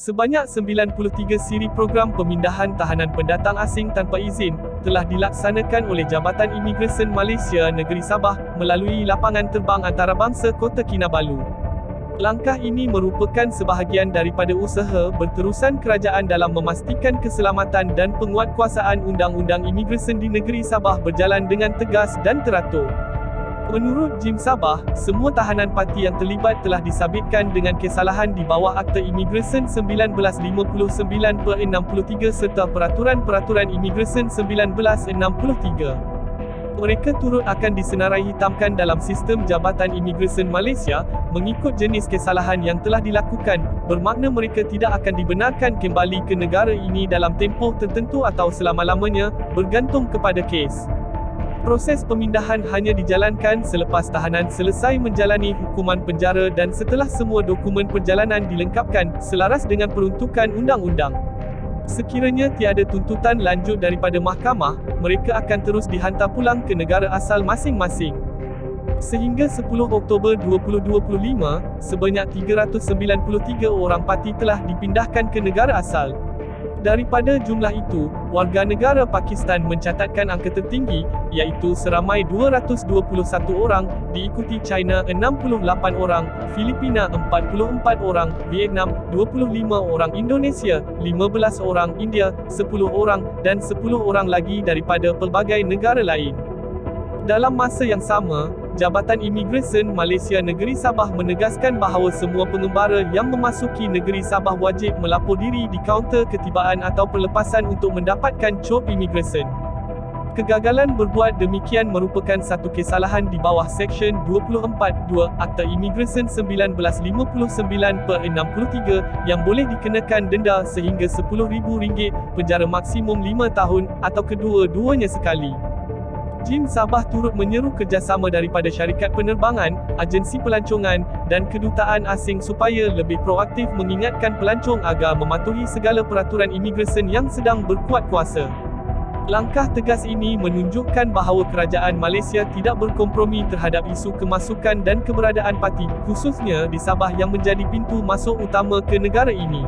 Sebanyak 93 siri program pemindahan tahanan pendatang asing tanpa izin telah dilaksanakan oleh Jabatan Imigresen Malaysia Negeri Sabah melalui lapangan terbang antarabangsa Kota Kinabalu. Langkah ini merupakan sebahagian daripada usaha berterusan kerajaan dalam memastikan keselamatan dan penguatkuasaan undang-undang imigresen di negeri Sabah berjalan dengan tegas dan teratur. Menurut Jim Sabah, semua tahanan parti yang terlibat telah disabitkan dengan kesalahan di bawah Akta Imigresen 1959 per 63 serta Peraturan-Peraturan Imigresen 1963. Mereka turut akan disenarai hitamkan dalam sistem Jabatan Imigresen Malaysia, mengikut jenis kesalahan yang telah dilakukan, bermakna mereka tidak akan dibenarkan kembali ke negara ini dalam tempoh tertentu atau selama-lamanya, bergantung kepada kes. Proses pemindahan hanya dijalankan selepas tahanan selesai menjalani hukuman penjara dan setelah semua dokumen perjalanan dilengkapkan, selaras dengan peruntukan undang-undang. Sekiranya tiada tuntutan lanjut daripada mahkamah, mereka akan terus dihantar pulang ke negara asal masing-masing. Sehingga 10 Oktober 2025, sebanyak 393 orang parti telah dipindahkan ke negara asal. Daripada jumlah itu, warga negara Pakistan mencatatkan angka tertinggi, iaitu seramai 221 orang, diikuti China 68 orang, Filipina 44 orang, Vietnam 25 orang, Indonesia 15 orang, India 10 orang, dan 10 orang lagi daripada pelbagai negara lain. Dalam masa yang sama, Jabatan Imigresen Malaysia Negeri Sabah menegaskan bahawa semua pengembara yang memasuki negeri Sabah wajib melapor diri di kaunter ketibaan atau perlepasan untuk mendapatkan cop imigresen. Kegagalan berbuat demikian merupakan satu kesalahan di bawah Seksyen 24.2 Akta Imigresen 1959 per 63 yang boleh dikenakan denda sehingga RM10,000, penjara maksimum 5 tahun, atau kedua-duanya sekali. Jim Sabah turut menyeru kerjasama daripada syarikat penerbangan, agensi pelancongan, dan kedutaan asing supaya lebih proaktif mengingatkan pelancong agar mematuhi segala peraturan imigresen yang sedang berkuat kuasa. Langkah tegas ini menunjukkan bahawa kerajaan Malaysia tidak berkompromi terhadap isu kemasukan dan keberadaan parti, khususnya di Sabah yang menjadi pintu masuk utama ke negara ini.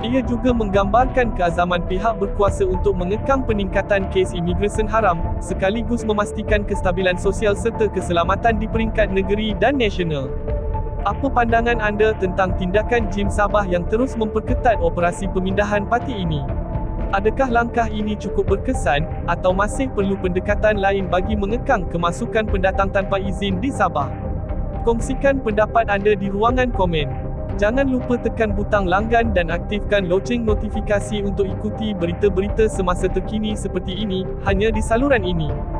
Ia juga menggambarkan keazaman pihak berkuasa untuk mengekang peningkatan kes imigresen haram, sekaligus memastikan kestabilan sosial serta keselamatan di peringkat negeri dan nasional. Apa pandangan anda tentang tindakan Jim Sabah yang terus memperketat operasi pemindahan parti ini? Adakah langkah ini cukup berkesan, atau masih perlu pendekatan lain bagi mengekang kemasukan pendatang tanpa izin di Sabah? Kongsikan pendapat anda di ruangan komen. Jangan lupa tekan butang langgan dan aktifkan loceng notifikasi untuk ikuti berita-berita semasa terkini seperti ini, hanya di saluran ini.